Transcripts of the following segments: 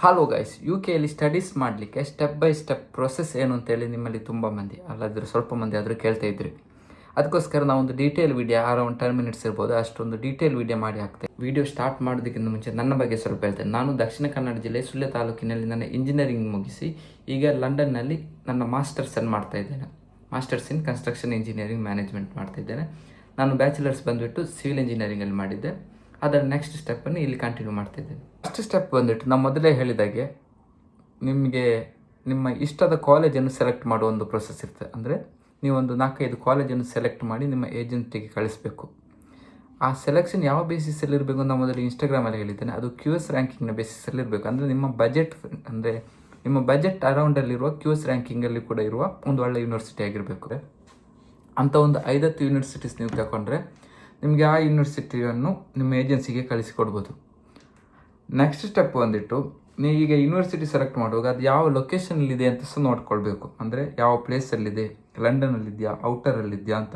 Hello guys U ಕೆಯಲ್ಲಿ studies ಮಾಡಲಿಕ್ಕೆ step by step process ಏನು ಅಂತೇಳಿ ನಿಮ್ಮಲ್ಲಿ ತುಂಬ ಮಂದಿ, ಅಲ್ಲಾದರೂ ಸ್ವಲ್ಪ ಮಂದಿ ಆದರೂ ಕೇಳ್ತಾ ಇದ್ರಿ. ಅದಕ್ಕೋಸ್ಕರ ನಾವು ಒಂದು detail video around ten minutes ಇರ್ಬೋದು, ಅಷ್ಟೊಂದು ಡೀಟೇಲ್ ವಿಡಿಯೋ ಮಾಡಿ ಹಾಕ್ತೇವೆ. ವಿಡಿಯೋ ಸ್ಟಾರ್ಟ್ ಮಾಡೋದಕ್ಕಿಂತ ಮುಂಚೆ ನನ್ನ ಬಗ್ಗೆ ಸ್ವಲ್ಪ ಹೇಳ್ತೇನೆ. ನಾನು ದಕ್ಷಿಣ ಕನ್ನಡ ಜಿಲ್ಲೆ ಸುಳ್ಯ ತಾಲೂಕಿನಲ್ಲಿ ನನ್ನ ಇಂಜಿನಿಯರಿಂಗ್ ಮುಗಿಸಿ, ಈಗ ಲಂಡನ್ನಲ್ಲಿ ನನ್ನ ಮಾಸ್ಟರ್ಸನ್ನು ಮಾಡ್ತಾ ಇದ್ದೇನೆ. Masters in construction engineering management ಮಾಡ್ತಾ ಇದ್ದೇನೆ. ನಾನು ಬ್ಯಾಚುಲರ್ಸ್ ಬಂದುಬಿಟ್ಟು ಸಿವಿಲ್ ಇಂಜಿನಿಯರಿಂಗಲ್ಲಿ ಮಾಡಿದ್ದೆ. ಅದರ ನೆಕ್ಸ್ಟ್ ಸ್ಟೆಪ್ಪನ್ನು ಇಲ್ಲಿ ಕಂಟಿನ್ಯೂ ಮಾಡ್ತಿದ್ದೇನೆ ಫಸ್ಟ್ ಸ್ಟೆಪ್ ಬಂದ್ಬಿಟ್ಟು ನಾನು ಮೊದಲೇ ಹೇಳಿದಾಗೆ ನಿಮಗೆ ನಿಮ್ಮ ಇಷ್ಟದ ಕಾಲೇಜನ್ನು ಸೆಲೆಕ್ಟ್ ಮಾಡುವ ಒಂದು ಪ್ರೊಸೆಸ್ ಇರ್ತದೆ. ಅಂದರೆ ನೀವೊಂದು ನಾಲ್ಕೈದು ಕಾಲೇಜನ್ನು ಸೆಲೆಕ್ಟ್ ಮಾಡಿ ನಿಮ್ಮ ಏಜೆಂಟಿಗೆ ಕಳಿಸಬೇಕು. ಆ ಸೆಲೆಕ್ಷನ್ ಯಾವ ಬೇಸಿಸಲ್ಲಿ ಇರಬೇಕು ಅಂತ ಮೊದಲು ಇನ್ಸ್ಟಾಗ್ರಾಮಲ್ಲಿ ಹೇಳಿದ್ದೇನೆ. ಅದು ಕ್ಯೂ ಎಸ್ ರ್ಯಾಂಕಿಂಗ್ನ ಬೇಸಿಸಲ್ಲಿ ಇರಬೇಕು. ಅಂದರೆ ನಿಮ್ಮ ಬಜೆಟ್ ಅಂದರೆ ನಿಮ್ಮ ಬಜೆಟ್ ಅರೌಂಡಲ್ಲಿರುವ ಕ್ಯೂ ಎಸ್ ರ್ಯಾಂಕಿಂಗಲ್ಲಿ ಕೂಡ ಇರುವ ಒಂದು ಒಳ್ಳೆ ಯೂನಿವರ್ಸಿಟಿ ಆಗಿರಬೇಕು. ಅಂಥ ಒಂದು ಐದತ್ತು ಯೂನಿವರ್ಸಿಟೀಸ್ ನೀವು ತಗೊಂಡ್ರೆ ನಿಮಗೆ ಆ ಯೂನಿವರ್ಸಿಟಿಯನ್ನು ನಿಮ್ಮ ಏಜೆನ್ಸಿಗೆ ಕಳಿಸಿಕೊಡ್ಬೋದು. ನೆಕ್ಸ್ಟ್ ಸ್ಟೆಪ್ ಬಂದಿಟ್ಟು ನೀವು ಈಗ ಯೂನಿವರ್ಸಿಟಿ ಸೆಲೆಕ್ಟ್ ಮಾಡುವಾಗ ಅದು ಯಾವ ಲೊಕೇಶನಲ್ಲಿದೆ ಅಂತ ಸಹ ನೋಡ್ಕೊಳ್ಬೇಕು. ಅಂದರೆ ಯಾವ ಪ್ಲೇಸಲ್ಲಿದೆ ಲಂಡನಲ್ಲಿದೆಯಾ ಔಟರಲ್ಲಿದೆಯಾ ಅಂತ.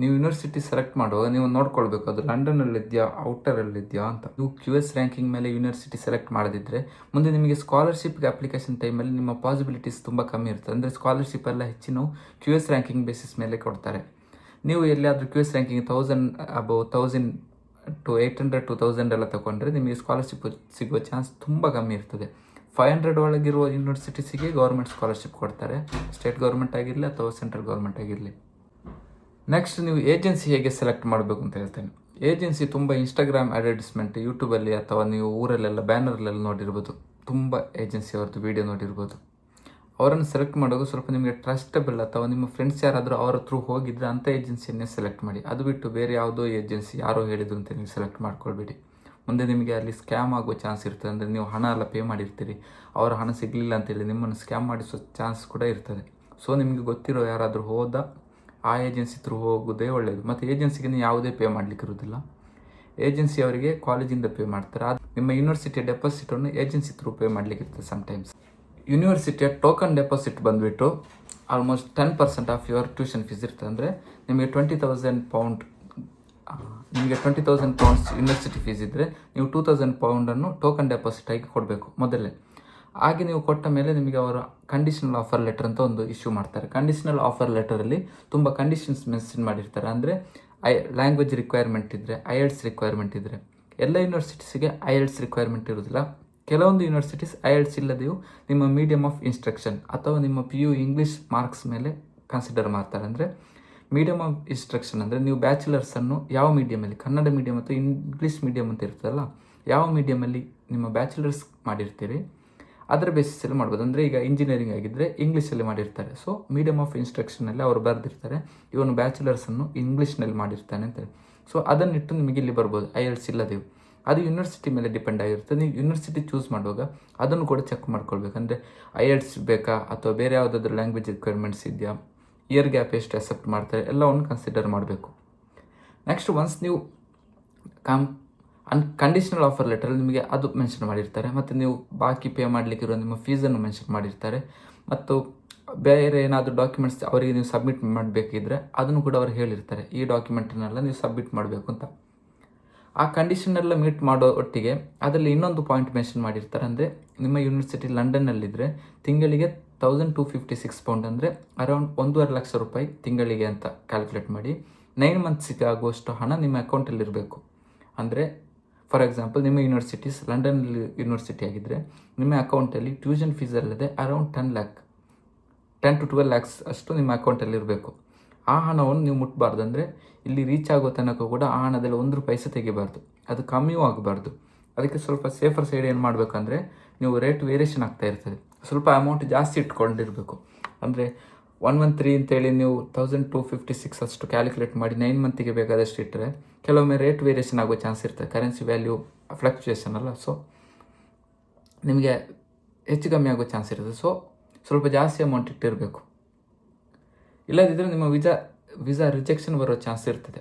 ನೀವು ಯೂನಿವರ್ಸಿಟಿ ಸೆಲೆಕ್ಟ್ ಮಾಡುವಾಗ ನೀವು ನೋಡ್ಕೊಳ್ಬೇಕು ಅದು ಲಂಡನಲ್ಲಿದೆಯಾ ಔಟರಲ್ಲಿದೆಯಾ ಅಂತ. ನೀವು ಕ್ಯೂ ಎಸ್ ರ್ಯಾಂಕಿಂಗ್ ಮೇಲೆ ಯೂನಿವರ್ಸಿಟಿ ಸೆಲೆಕ್ಟ್ ಮಾಡದಿದ್ದರೆ ಮುಂದೆ ನಿಮಗೆ ಸ್ಕಾಲರ್ಶಿಪ್ಗೆ ಅಪ್ಲಿಕೇಶನ್ ಟೈಮಲ್ಲಿ ನಿಮ್ಮ ಪಾಸಿಬಿಲಿಟೀಸ್ ತುಂಬ ಕಮ್ಮಿ ಇರ್ತದೆ ಅಂದರೆ ಸ್ಕಾಲರ್ಶಿಪ್ ಎಲ್ಲ ಹೆಚ್ಚಿನವು ಕ್ಯೂ ಎಸ್ ರ್ಯಾಂಕಿಂಗ್ ಬೇಸಿಸ್ ಮೇಲೆ ಕೊಡ್ತಾರೆ. ನೀವು ಎಲ್ಲಿಯಾದರೂ Q S ranking thousand above thousand to eight hundred to thousand ಎಲ್ಲ ತಗೊಂಡ್ರೆ ನಿಮಗೆ ಸ್ಕಾಲರ್ಶಿಪ್ ಸಿಗುವ ಚಾನ್ಸ್ ತುಂಬ ಕಮ್ಮಿ ಇರ್ತದೆ. ಫೈವ್ ಹಂಡ್ರೆಡ್ ಒಳಗಿರುವ ಯೂನಿವರ್ಸಿಟೀಸಿಗೆ ಗೌರ್ಮೆಂಟ್ ಸ್ಕಾಲರ್ಶಿಪ್ ಕೊಡ್ತಾರೆ. ಸ್ಟೇಟ್ ಗೌರ್ಮೆಂಟ್ ಆಗಿರಲಿ ಅಥವಾ ಸೆಂಟ್ರಲ್ ಗೌರ್ಮೆಂಟ್ ಆಗಿರಲಿ. ನೆಕ್ಸ್ಟ್ ನೀವು ಏಜೆನ್ಸಿ ಹೇಗೆ ಸೆಲೆಕ್ಟ್ ಮಾಡಬೇಕು ಅಂತ ಹೇಳ್ತೇನೆ. ಏಜೆನ್ಸಿ ತುಂಬ ಇನ್ಸ್ಟಾಗ್ರಾಮ್ ಅಡ್ವರ್ಟೈಸ್ಮೆಂಟ್ ಯೂಟ್ಯೂಬಲ್ಲಿ ಅಥವಾ ನೀವು ಊರಲ್ಲೆಲ್ಲ ಬ್ಯಾನರ್ಲೆಲ್ಲ ನೋಡಿರ್ಬೋದು. ತುಂಬ ಏಜೆನ್ಸಿ ಅವ್ರದ್ದು ವೀಡಿಯೋ ನೋಡಿರ್ಬೋದು. ಅವರನ್ನು ಸೆಲೆಕ್ಟ್ ಮಾಡೋದು ಸ್ವಲ್ಪ ನಿಮಗೆ ಟ್ರಸ್ಟಬಲ್ ಅಥವಾ ನಿಮ್ಮ ಫ್ರೆಂಡ್ಸ್ ಯಾರಾದರೂ ಅವರ ಥ್ರೂ ಹೋಗಿದ್ರೆ ಅಂಥ ಏಜೆನ್ಸಿಯನ್ನೇ ಸೆಲೆಕ್ಟ್ ಮಾಡಿ. ಅದು ಬಿಟ್ಟು ಬೇರೆ ಯಾವುದೋ ಏಜೆನ್ಸಿ ಯಾರೋ ಹೇಳಿದ್ರು ಅಂತ ನೀವು ಸೆಲೆಕ್ಟ್ ಮಾಡ್ಕೊಳ್ಬೇಡಿ. ಮುಂದೆ ನಿಮಗೆ ಅಲ್ಲಿ ಸ್ಕ್ಯಾಮ್ ಆಗುವ ಚಾನ್ಸ್ ಇರ್ತದೆ. ಅಂದರೆ ನೀವು ಹಣ ಎಲ್ಲ ಪೇ ಮಾಡಿರ್ತೀರಿ. ಅವರ ಹಣ ಸಿಗಲಿಲ್ಲ ಅಂತೇಳಿ ನಿಮ್ಮನ್ನು ಸ್ಕ್ಯಾಮ್ ಮಾಡಿಸೋ ಚಾನ್ಸ್ ಕೂಡ ಇರ್ತದೆ. ಸೊ ನಿಮಗೆ ಗೊತ್ತಿರೋ ಯಾರಾದರೂ ಹೋದ ಆ ಏಜೆನ್ಸಿ ಥ್ರೂ ಹೋಗೋದೇ ಒಳ್ಳೆಯದು ಮತ್ತು ಏಜೆನ್ಸಿಗೆ ನೀವು ಯಾವುದೇ ಪೇ ಮಾಡಲಿಕ್ಕೆ ಇರೋದಿಲ್ಲ ಏಜೆನ್ಸಿ ಅವರಿಗೆ ಕಾಲೇಜಿಂದ ಪೇ ಮಾಡ್ತಾರೆ. ಅದು ನಿಮ್ಮ ಯೂನಿವರ್ಸಿಟಿ ಡೆಪಾಸಿಟನ್ನು ಏಜೆನ್ಸಿ ಥ್ರೂ ಪೇ ಮಾಡಲಿಕ್ಕೆ ಇರ್ತದೆ ಸಮ್ಟೈಮ್ಸ್ ಯೂನಿವರ್ಸಿಟಿಯ ಟೋಕನ್ ಡೆಪಾಸಿಟ್ ಬಂದುಬಿಟ್ಟು almost ten percent of your tuition fees ಇರ್ತದೆ. ಅಂದರೆ ನಿಮಗೆ ಟ್ವೆಂಟಿ ತೌಸಂಡ್ ಪೌಂಡ್ ನಿಮಗೆ twenty thousand pounds university fees ಇದ್ದರೆ ನೀವು ಟೂ ತೌಸಂಡ್ ಪೌಂಡನ್ನು ಟೋಕನ್ ಡೆಪಾಸಿಟ್ ಆಗಿ ಕೊಡಬೇಕು ಮೊದಲೇ. ಹಾಗೆ ನೀವು ಕೊಟ್ಟ ಮೇಲೆ ನಿಮಗೆ ಅವರ ಕಂಡೀಷನಲ್ ಆಫರ್ ಲೆಟರ್ ಅಂತ ಒಂದು ಇಶ್ಯೂ ಮಾಡ್ತಾರೆ. ಕಂಡೀಷನಲ್ ಆಫರ್ ಲೆಟರಲ್ಲಿ ತುಂಬ ಕಂಡೀಷನ್ಸ್ ಮೆನ್ಷನ್ ಮಾಡಿರ್ತಾರೆ. ಅಂದರೆ ಐ ಲ್ಯಾಂಗ್ವೇಜ್ ರಿಕ್ವೈರ್ಮೆಂಟ್ ಇದ್ದರೆ ಐ ಎಲ್ಸ್ ರಿಕ್ವೈರ್ಮೆಂಟ್ ಇದ್ದರೆ ಎಲ್ಲ ಯೂನಿವರ್ಸಿಟೀಸಿಗೆ ಐ ಎಲ್ಸ್ ರಿಕ್ವೈರ್ಮೆಂಟ್ ಇರೋದಿಲ್ಲ ಕೆಲವೊಂದು ಯೂನಿವರ್ಸಿಟೀಸ್ ಐ ಇಲ್ಲದೆಯೂ ನಿಮ್ಮ ಮೀಡಿಯಮ್ ಆಫ್ ಇನ್ಸ್ಟ್ರಕ್ಷನ್ ಅಥವಾ ನಿಮ್ಮ ಪಿ ಯು ಇಂಗ್ಲೀಷ್ ಮಾರ್ಕ್ಸ್ ಮೇಲೆ ಕನ್ಸಿಡರ್ ಮಾಡ್ತಾರೆ. ಅಂದರೆ ಮೀಡಿಯಮ್ ಆಫ್ ಇನ್ಸ್ಟ್ರಕ್ಷನ್ ಅಂದರೆ ನೀವು ಬ್ಯಾಚುಲರ್ಸನ್ನು ಯಾವ ಮೀಡಿಯಮಲ್ಲಿ ಕನ್ನಡ ಮೀಡಿಯಮ್ ಅಥವಾ ಇಂಗ್ಲೀಷ್ ಮೀಡಿಯಮ್ ಅಂತ ಇರ್ತದಲ್ಲ, ಯಾವ ಮೀಡಿಯಮಲ್ಲಿ ನಿಮ್ಮ ಬ್ಯಾಚುಲರ್ಸ್ ಮಾಡಿರ್ತೀರಿ? ಅದರ ಬೇಸಿಸಲ್ಲಿ ಮಾಡ್ಬೋದು. ಅಂದರೆ ಈಗ ಇಂಜಿನಿಯರಿಂಗ್ ಆಗಿದ್ದರೆ ಇಂಗ್ಲೀಷಲ್ಲಿ ಮಾಡಿರ್ತಾರೆ. ಸೊ ಮೀಡಿಯಮ್ ಆಫ್ ಇನ್ಸ್ಟ್ರಕ್ಷನಲ್ಲಿ ಅವರು ಬರೆದಿರ್ತಾರೆ. ಇವನು ಬ್ಯಾಚುಲರ್ಸನ್ನು ಇಂಗ್ಲೀಷ್ನಲ್ಲಿ ಮಾಡಿರ್ತಾನೆ ಅಂತೇಳಿ ಸೊ ಅದನ್ನಿಟ್ಟು ನಿಮಗೆ ಇಲ್ಲಿ ಬರ್ಬೋದು. ಐ ಎಲ್ಸ್ ಇಲ್ಲದೆವು ಅದು ಯೂನಿವರ್ಸಿಟಿ ಮೇಲೆ ಡಿಪೆಂಡ್ ಆಗಿರುತ್ತೆ. ನೀವು ಯೂನಿವರ್ಸಿಟಿ ಚೂಸ್ ಮಾಡುವಾಗ ಅದನ್ನು ಕೂಡ ಚೆಕ್ ಮಾಡ್ಕೊಳ್ಬೇಕು. ಅಂದರೆ ಐ ಎಲ್ಸ್ ಬೇಕಾ ಅಥವಾ ಬೇರೆ ಯಾವುದಾದ್ರೂ ಲ್ಯಾಂಗ್ವೇಜ್ ರಿಕ್ವೈರ್ಮೆಂಟ್ಸ್ ಇದೆಯಾ? ಇಯರ್ ಗ್ಯಾಪ್ ಎಷ್ಟು ಅಕ್ಸೆಪ್ಟ್ ಮಾಡ್ತಾರೆ? ಎಲ್ಲವನ್ನು ಕನ್ಸಿಡರ್ ಮಾಡಬೇಕು. ನೆಕ್ಸ್ಟ್ ಒನ್ಸ್ ನೀವು ಕಾಮ್ ಅನ್ ಕಂಡೀಷನಲ್ ಆಫರ್ ಲೆಟರಲ್ಲಿ ನಿಮಗೆ ಅದು ಮೆನ್ಷನ್ ಮಾಡಿರ್ತಾರೆ. ಮತ್ತು ನೀವು ಬಾಕಿ ಪೇ ಮಾಡಲಿಕ್ಕಿರೋ ನಿಮ್ಮ ಫೀಸನ್ನು ಮೆನ್ಷನ್ ಮಾಡಿರ್ತಾರೆ. ಮತ್ತು ಬೇರೆ ಏನಾದರೂ ಡಾಕ್ಯುಮೆಂಟ್ಸ್ ಅವರಿಗೆ ನೀವು ಸಬ್ಮಿಟ್ ಮಾಡಬೇಕಿದ್ರೆ ಅದನ್ನು ಕೂಡ ಅವರು ಹೇಳಿರ್ತಾರೆ. ಈ ಡಾಕ್ಯುಮೆಂಟನ್ನೆಲ್ಲ ನೀವು ಸಬ್ಮಿಟ್ ಮಾಡಬೇಕು ಅಂತ. ಆ ಕಂಡೀಷನ್ನೆಲ್ಲ ಮೀಟ್ ಮಾಡೋ ಒಟ್ಟಿಗೆ ಅದರಲ್ಲಿ ಇನ್ನೊಂದು ಪಾಯಿಂಟ್ ಮೆನ್ಷನ್ ಮಾಡಿರ್ತಾರೆ ಅಂದರೆ ನಿಮ್ಮ ಯೂನಿವರ್ಸಿಟಿ ಲಂಡನ್ನಲ್ಲಿದ್ದರೆ ತಿಂಗಳಿಗೆ thousand two fifty six pound ಅಂದರೆ ಅರೌಂಡ್ ಒಂದೂವರೆ ಲಕ್ಷ ರೂಪಾಯಿ ತಿಂಗಳಿಗೆ ಅಂತ ಕ್ಯಾಲ್ಕುಲೇಟ್ ಮಾಡಿ. ನೈನ್ ಮಂತ್ಸಿಗೆ ಆಗುವಷ್ಟು ಹಣ ನಿಮ್ಮ ಅಕೌಂಟಲ್ಲಿರಬೇಕು ಅಂದರೆ ಫಾರ್ ಎಕ್ಸಾಂಪಲ್ ನಿಮ್ಮ ಯೂನಿವರ್ಸಿಟೀಸ್ ಲಂಡನ್ನಲ್ಲಿ ಯೂನಿವರ್ಸಿಟಿ ಆಗಿದ್ದರೆ ನಿಮ್ಮ ಅಕೌಂಟಲ್ಲಿ ಟ್ಯೂಷನ್ ಫೀಸ್ ಅಲ್ಲದೆ around ten lakh ten to twelve lakhs ಅಷ್ಟು ನಿಮ್ಮ ಅಕೌಂಟಲ್ಲಿ ಇರಬೇಕು. ಆ ಹಣವನ್ನು ನೀವು ಮುಟ್ಟಬಾರ್ದು ಅಂದರೆ ಇಲ್ಲಿ ರೀಚ್ ಆಗೋ ತನಕ ಕೂಡ ಆ ಹಣದಲ್ಲಿ ಒಂದು ರೂಪಾಯಿ ಸಹ ತೆಗಿಬಾರ್ದು. ಅದು ಕಮ್ಮಿಯೂ ಆಗಬಾರ್ದು. ಅದಕ್ಕೆ ಸ್ವಲ್ಪ ಸೇಫರ್ ಸೈಡ್ ಏನು ಮಾಡಬೇಕಂದ್ರೆ ನೀವು ರೇಟ್ ವೇರಿಯೇಷನ್ ಆಗ್ತಾ ಇರ್ತದೆ. ಸ್ವಲ್ಪ ಅಮೌಂಟ್ ಜಾಸ್ತಿ ಇಟ್ಕೊಂಡಿರಬೇಕು. ಅಂದರೆ ಒನ್ ಒನ್ ತ್ರೀ ಅಂತೇಳಿ ನೀವು ತೌಸಂಡ್ ಟು ಫಿಫ್ಟಿ ಸಿಕ್ಸ್ ಅಷ್ಟು ಕ್ಯಾಲ್ಕುಲೇಟ್ ಮಾಡಿ ನೈನ್ ಮಂತಿಗೆ ಬೇಕಾದಷ್ಟು ಇಟ್ಟರೆ ಕೆಲವೊಮ್ಮೆ ರೇಟ್ ವೇರಿಯೇಷನ್ ಆಗೋ ಚಾನ್ಸ್ ಇರ್ತದೆ. ಕರೆನ್ಸಿ ವ್ಯಾಲ್ಯೂ ಫ್ಲಕ್ಚುಯೇಷನ್ ಅಲ್ಲ. ಸೊ ನಿಮಗೆ ಹೆಚ್ಚು ಕಮ್ಮಿ ಆಗೋ ಚಾನ್ಸ್ ಇರ್ತದೆ. ಸೊ ಸ್ವಲ್ಪ ಜಾಸ್ತಿ ಅಮೌಂಟ್ ಇಟ್ಟಿರಬೇಕು. ಇಲ್ಲದಿದ್ದರೆ ನಿಮ್ಮ ವಿಜಾ ವಿಸಾ ರಿಜೆಕ್ಷನ್ ಬರೋ ಚಾನ್ಸ್ ಇರ್ತದೆ.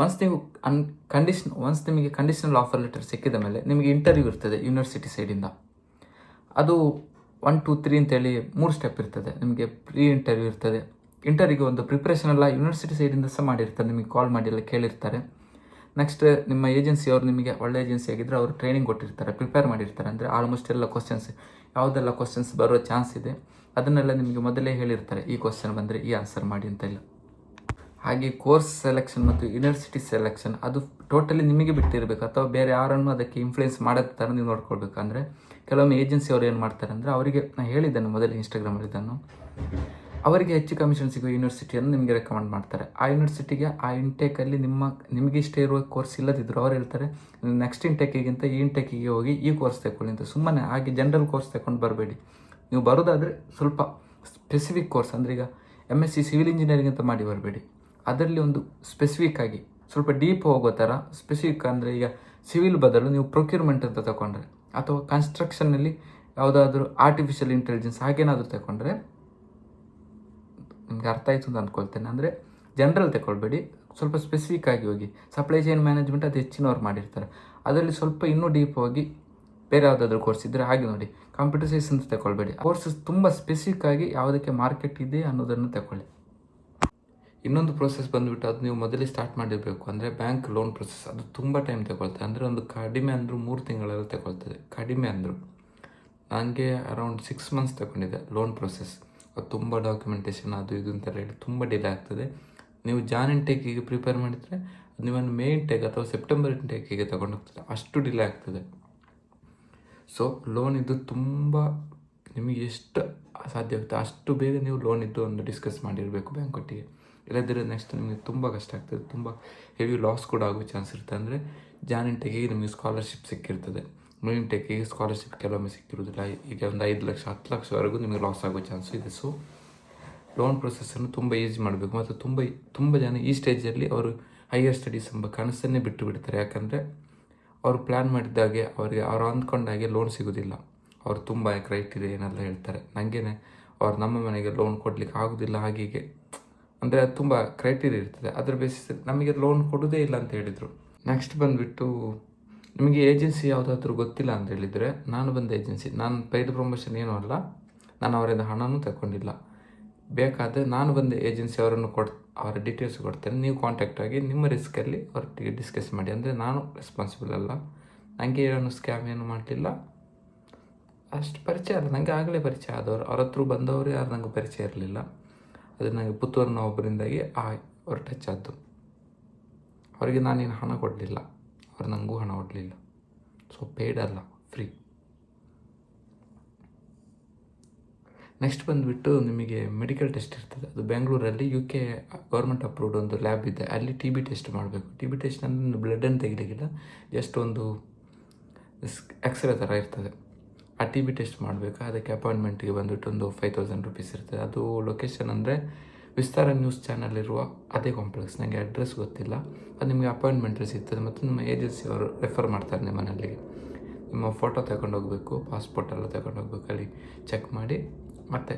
ಒನ್ಸ್ ನೀವು ಅನ್ ಕಂಡೀಷನ್ ಒನ್ಸ್ ನಿಮಗೆ ಕಂಡೀಷನಲ್ ಆಫರ್ ಲೆಟರ್ ಸಿಕ್ಕಿದ ಮೇಲೆ ನಿಮಗೆ ಇಂಟರ್ವ್ಯೂ ಇರ್ತದೆ ಯೂನಿವರ್ಸಿಟಿ ಸೈಡಿಂದ ಅದು ಒನ್ ಟು ತ್ರೀ ಅಂತೇಳಿ ಮೂರು ಸ್ಟೆಪ್ ಇರ್ತದೆ. ನಿಮಗೆ ಪ್ರೀ ಇಂಟರ್ವ್ಯೂ ಇರ್ತದೆ ಇಂಟರ್ವ್ಯೂಗೆ ಒಂದು ಪ್ರಿಪ್ರೇಷನ್ ಎಲ್ಲ ಯೂನಿವರ್ಸಿಟಿ ಸೈಡಿಂದ ಸಹ ಮಾಡಿರ್ತಾರೆ. ನಿಮಗೆ ಕಾಲ್ ಮಾಡಿ ಎಲ್ಲ ಕೇಳಿರ್ತಾರೆ. ನೆಕ್ಸ್ಟ್ ನಿಮ್ಮ ಏಜೆನ್ಸಿ ಅವರು ನಿಮಗೆ ಒಳ್ಳೆ ಏಜೆನ್ಸಿ ಆಗಿದ್ದರೆ ಅವರು ಟ್ರೈನಿಂಗ್ ಕೊಟ್ಟಿರ್ತಾರೆ ಪ್ರಿಪೇರ್ ಮಾಡಿರ್ತಾರೆ. ಅಂದರೆ ಆಲ್ಮೋಸ್ಟ್ ಎಲ್ಲ ಕ್ವಶನ್ಸ್ ಯಾವುದೆಲ್ಲ ಕ್ವಶನ್ಸ್ ಬರೋ ಚಾನ್ಸ್ ಇದೆ. ಅದನ್ನೆಲ್ಲ ನಿಮಗೆ ಮೊದಲೇ ಹೇಳಿರ್ತಾರೆ, ಈ ಕ್ವಶನ್ ಬಂದರೆ ಈ ಆನ್ಸರ್ ಮಾಡಿ ಅಂತ ಇಲ್ಲ ಹಾಗೆ ಕೋರ್ಸ್ ಸೆಲೆಕ್ಷನ್ ಮತ್ತು ಯೂನಿವರ್ಸಿಟಿ ಸೆಲೆಕ್ಷನ್ ಅದು ಟೋಟಲಿ ನಿಮಗೆ ಬಿಟ್ಟಿರಬೇಕು. ಅಥವಾ ಬೇರೆ ಯಾರನ್ನು ಅದಕ್ಕೆ ಇನ್ಫ್ಲುಯೆನ್ಸ್ ಮಾಡೋ ಥರ ನೀವು ನೋಡ್ಕೊಳ್ಬೇಕಂದ್ರೆ ಕೆಲವೊಮ್ಮೆ ಏಜೆನ್ಸಿ ಅವರು ಏನು ಮಾಡ್ತಾರೆ ಅಂದರೆ ಅವರಿಗೆ ನಾನು ಹೇಳಿದ್ದೇನೆ ಮೊದಲು ಇನ್ಸ್ಟಾಗ್ರಾಮಲ್ಲಿ ಇದನ್ನು. ಅವರಿಗೆ ಹೆಚ್ಚು ಕಮಿಷನ್ ಸಿಗುವ ಯೂನಿವರ್ಸಿಟಿಯನ್ನು ನಿಮಗೆ ರೆಕಮೆಂಡ್ ಮಾಡ್ತಾರೆ. ಆ ಯೂನಿವರ್ಸಿಟಿಗೆ ಆ ಇಂಟೇಕಲ್ಲಿ ನಿಮ್ಮ, ನಿಮಗೆ ಇಷ್ಟ ಇರುವ ಕೋರ್ಸ್ ಇಲ್ಲದಿದ್ದರು ಅವ್ರು ಹೇಳ್ತಾರೆ ನೆಕ್ಸ್ಟ್ ಇಂಟೇಕಿಗಿಂತ ಈ ಇಂಟೇಕಿಗೆ ಹೋಗಿ ಈ ಕೋರ್ಸ್ ತಗೊಳ್ಳಿ ಅಂತ. ಸುಮ್ಮನೆ ಹಾಗೆ ಜನರಲ್ ಕೋರ್ಸ್ ತಗೊಂಡು ಬರಬೇಡಿ. ನೀವು ಬರೋದಾದರೆ ಸ್ವಲ್ಪ ಸ್ಪೆಸಿಫಿಕ್ ಕೋರ್ಸ್ ಅಂದರೆ ಈಗ M S C civil engineering ಅಂತ ಮಾಡಿ ಬರಬೇಡಿ. ಅದರಲ್ಲಿ ಒಂದು ಸ್ಪೆಸಿಫಿಕ್ ಆಗಿ ಸ್ವಲ್ಪ ಡೀಪ್ ಹೋಗೋ ಥರ ಸ್ಪೆಸಿಫಿಕ್ ಅಂದರೆ ಈಗ ಸಿವಿಲ್ ಬದಲು ನೀವು ಪ್ರೊಕ್ಯೂರ್ಮೆಂಟ್ ಅಂತ ತಗೊಂಡ್ರೆ ಅಥವಾ ಕನ್ಸ್ಟ್ರಕ್ಷನ್ನಲ್ಲಿ ಯಾವುದಾದ್ರೂ ಆರ್ಟಿಫಿಷಿಯಲ್ ಇಂಟೆಲಿಜೆನ್ಸ್ ಹಾಗೇನಾದರೂ ತಗೊಂಡ್ರೆ ನಿಮ್ಗೆ ಅರ್ಥ ಆಯಿತು ಅಂತ ಅಂದ್ಕೊಳ್ತೇನೆ ಅಂದರೆ ಜನರಲ್ ತಗೊಳ್ಬೇಡಿ ಸ್ವಲ್ಪ ಸ್ಪೆಸಿಫಿಕ್ ಆಗಿ ಹೋಗಿ ಸಪ್ಲೈ ಚೈನ್ ಮ್ಯಾನೇಜ್ಮೆಂಟ್ ಅದು ಹೆಚ್ಚಿನವ್ರು ಮಾಡಿರ್ತಾರೆ. ಅದರಲ್ಲಿ ಸ್ವಲ್ಪ ಇನ್ನೂ ಡೀಪ್ ಹೋಗಿ ಬೇರೆ ಯಾವುದಾದ್ರೂ ಕೋರ್ಸ್ ಇದ್ದರೆ ಹಾಗೆ ನೋಡಿ. ಕಂಪ್ಯೂಟರ್ ಸೈನ್ಸ್ ಅಂತ ತಗೊಳ್ಬೇಡಿ. ಕೋರ್ಸಸ್ ತುಂಬ ಸ್ಪೆಸಿಫಿಕ್ ಆಗಿ ಯಾವುದಕ್ಕೆ ಮಾರ್ಕೆಟ್ ಇದೆ ಅನ್ನೋದನ್ನು ತಗೊಳ್ಳಿ. ಇನ್ನೊಂದು ಪ್ರೊಸೆಸ್ ಬಂದುಬಿಟ್ಟು ಅದು ನೀವು ಮೊದಲೇ ಸ್ಟಾರ್ಟ್ ಮಾಡಿರಬೇಕು ಅಂದರೆ ಬ್ಯಾಂಕ್ ಲೋನ್ ಪ್ರೊಸೆಸ್ ಅದು ತುಂಬ ಟೈಮ್ ತಗೊಳ್ತದೆ. ಅಂದರೆ ಒಂದು ಕಡಿಮೆ ಅಂದರೂ ಮೂರು ತಿಂಗಳೆಲ್ಲ ತಗೊಳ್ತದೆ. ಕಡಿಮೆ ಅಂದರು. ನನಗೆ ಅರೌಂಡ್ ಸಿಕ್ಸ್ ಮಂತ್ಸ್ ತಗೊಂಡಿದೆ ಲೋನ್ ಪ್ರೊಸೆಸ್ ಅದು ತುಂಬ ಡಾಕ್ಯುಮೆಂಟೇಷನ್ ಅದು ಇದು ಅಂತ ಹೇಳಿ ತುಂಬ ಡಿಲೇ ಆಗ್ತದೆ. ನೀವು ಜಾನ್ ಇಂಟೇಕಿಗೆ ಪ್ರಿಪೇರ್ ಮಾಡಿದರೆ ನೀವನ್ನು ಮೇ ಟೇಕ್ ಅಥವಾ ಸೆಪ್ಟೆಂಬರ್ ಇಂಟೇಕಿಗೆ ತಗೊಂಡೋಗ್ತದೆ. ಅಷ್ಟು ಡಿಲೇ ಆಗ್ತದೆ. ಸೊ ಲೋನ್ ಇದ್ದು ತುಂಬ ನಿಮಗೆ ಎಷ್ಟು ಸಾಧ್ಯ ಆಗುತ್ತೆ? ಅಷ್ಟು ಬೇಗ ನೀವು ಲೋನ್ ಇದ್ದು ಒಂದು ಡಿಸ್ಕಸ್ ಮಾಡಿರಬೇಕು ಬ್ಯಾಂಕ್ ಒಟ್ಟಿಗೆ ಇಲ್ಲದಿದ್ದರೆ ನೆಕ್ಸ್ಟ್ ನಿಮಗೆ ತುಂಬ ಕಷ್ಟ ಆಗ್ತದೆ. ತುಂಬ ಹೆವಿ ಲಾಸ್ ಕೂಡ ಆಗೋ ಚಾನ್ಸ್ ಇರುತ್ತೆ. ಅಂದರೆ ಜಾನಿನ್ ಟೆಕಿಗೆ ನಿಮಗೆ ಸ್ಕಾಲರ್ಶಿಪ್ ಸಿಕ್ಕಿರ್ತದೆ. ಮೂವಿಂಗ್ ಟೆಕಿಗೆ ಸ್ಕಾಲರ್ಶಿಪ್ ಕೆಲವೊಮ್ಮೆ ಸಿಕ್ಕಿರೋದಿಲ್ಲ ಈಗ ಒಂದು ಐದು ಲಕ್ಷ, ಹತ್ತು ಲಕ್ಷವರೆಗೂ ನಿಮಗೆ ಲಾಸ್ ಆಗೋ ಚಾನ್ಸ್ ಇದೆ. ಸೊ ಲೋನ್ ಪ್ರೊಸೆಸನ್ನು ತುಂಬ ಈಸಿ ಮಾಡಬೇಕು. ಮತ್ತು ತುಂಬ ತುಂಬ ಜನ ಈ ಸ್ಟೇಜಲ್ಲಿ ಅವರು ಹೈಯರ್ ಸ್ಟಡೀಸ್ ಎಂಬ ಕನಸನ್ನೇ ಬಿಟ್ಟು ಬಿಡ್ತಾರೆ. ಯಾಕಂದರೆ ಅವರು ಪ್ಲ್ಯಾನ್ ಮಾಡಿದ್ದಾಗೆ ಅವರಿಗೆ ಅವ್ರು ಅಂದ್ಕೊಂಡಾಗೆ ಲೋನ್ ಸಿಗೋದಿಲ್ಲ. ಅವ್ರು ತುಂಬ ಇದೆ ಏನೆಲ್ಲ ಹೇಳ್ತಾರೆ. ನನಗೇನೆ ಅವ್ರು ನಮ್ಮ ಮನೆಗೆ ಲೋನ್ ಕೊಡಲಿಕ್ಕೆ ಆಗೋದಿಲ್ಲ ಹಾಗೆ ಅಂದರೆ ಅದು ತುಂಬ ಕ್ರೈಟೀರಿಯಾ ಇರ್ತದೆ. ಅದರ ಬೇಸಿಸ್ ನಮಗೆ ಲೋನ್ ಕೊಡೋದೇ ಇಲ್ಲ ಅಂತ ಹೇಳಿದರು. ನೆಕ್ಸ್ಟ್ ಬಂದುಬಿಟ್ಟು ನಿಮಗೆ ಏಜೆನ್ಸಿ ಯಾವುದಾದ್ರೂ ಗೊತ್ತಿಲ್ಲ ಅಂತ ಹೇಳಿದರೆ ನಾನು ಬಂದ ಏಜೆನ್ಸಿ ನಾನು ಪೈಡ್ ಪ್ರಮೋಷನ್ ಏನೂ ಅಲ್ಲ. ನಾನು ಅವರಿಂದ ಹಣನೂ ತಗೊಂಡಿಲ್ಲ ಬೇಕಾದರೆ ನಾನು ಬಂದು ಏಜೆನ್ಸಿ ಅವರನ್ನು ಕೊಡ್, ಅವರ ಡೀಟೇಲ್ಸ್ ಕೊಡ್ತೇನೆ. ನೀವು ಕಾಂಟ್ಯಾಕ್ಟ್ ಆಗಿ ನಿಮ್ಮ ರಿಸ್ಕಲ್ಲಿ ಅವರೊಟ್ಟಿಗೆ ಡಿಸ್ಕಸ್ ಮಾಡಿ. ಅಂದರೆ ನಾನು ರೆಸ್ಪಾನ್ಸಿಬಲ್ ಅಲ್ಲ. ನನಗೆ ಏನು ಸ್ಕ್ಯಾಮ್ ಏನು ಮಾಡಲಿಲ್ಲ ಅಷ್ಟು ಪರಿಚಯ ಅಲ್ಲ. ನನಗೆ ಆಗಲೇ ಪರಿಚಯ ಆದವರು. ಅವ್ರ ಹತ್ರ ಬಂದವರು ಯಾರು ನನಗೆ ಪರಿಚಯ ಇರಲಿಲ್ಲ. ಅದು ನನಗೆ ಪುತ್ತೂರಿನ ಒಬ್ಬರಿಂದಾಗಿ ಆ, ಅವ್ರು ಟಚ್ ಆದ್ದು. ಅವರಿಗೆ ನಾನೇನು ಹಣ ಕೊಡಲಿಲ್ಲ. ಅವ್ರು ನನಗೂ ಹಣ ಕೊಡಲಿಲ್ಲ. ಸೊ ಪೇಡ್ ಅಲ್ಲ. ಫ್ರೀ ನೆಕ್ಸ್ಟ್ ಬಂದುಬಿಟ್ಟು ನಿಮಗೆ ಮೆಡಿಕಲ್ ಟೆಸ್ಟ್ ಇರ್ತದೆ. ಅದು ಬೆಂಗಳೂರಲ್ಲಿ ಯು ಕೆ ಗೌರ್ಮೆಂಟ್ ಅಪ್ರೂವ್ಡ್ ಒಂದು ಲ್ಯಾಬ್ ಇದೆ. ಅಲ್ಲಿ ಟಿ ಬಿ ಟೆಸ್ಟ್ ಮಾಡಬೇಕು. ಟಿ ಬಿ ಟೆಸ್ಟ್ ಅಂದರೆ ಬ್ಲಡನ್ನು ತೆಗಿಲಿಕ್ಕಿಲ್ಲ. ಜಸ್ಟ್ ಒಂದು ಎಕ್ಸ್ರೇ ಥರ ಇರ್ತದೆ. ಆ ಟಿ ಬಿ ಟೆಸ್ಟ್ ಮಾಡಬೇಕು. ಅದಕ್ಕೆ ಅಪಾಯಿಂಟ್ಮೆಂಟಿಗೆ ಬಂದುಬಿಟ್ಟು ಒಂದು ಫೈವ್ ತೌಸಂಡ್ ರುಪೀಸ್ ಇರ್ತದೆ. ಅದು ಲೊಕೇಶನ್ ಅಂದರೆ ವಿಸ್ತಾರ ನ್ಯೂಸ್ ಚಾನಲ್ ಇರುವ ಅದೇ ಕಾಂಪ್ಲೆಕ್ಸ್ ನನಗೆ ಅಡ್ರೆಸ್ ಗೊತ್ತಿಲ್ಲ. ಅದು ನಿಮಗೆ ಅಪಾಯಿಂಟ್ಮೆಂಟ್ ಸಿಗ್ತದೆ. ಮತ್ತು ನಿಮ್ಮ ಏಜೆನ್ಸಿ ಅವರು ರೆಫರ್ ಮಾಡ್ತಾರೆ ನಿಮ್ಮ ಮನೆಯಲ್ಲಿಗೆ. ನಿಮ್ಮ ಫೋಟೋ ತಗೊಂಡೋಗ್ಬೇಕು ಪಾಸ್ಪೋರ್ಟ್ ಎಲ್ಲ ತಗೊಂಡೋಗ್ಬೇಕು. ಅಲ್ಲಿ ಚೆಕ್ ಮಾಡಿ ಮತ್ತು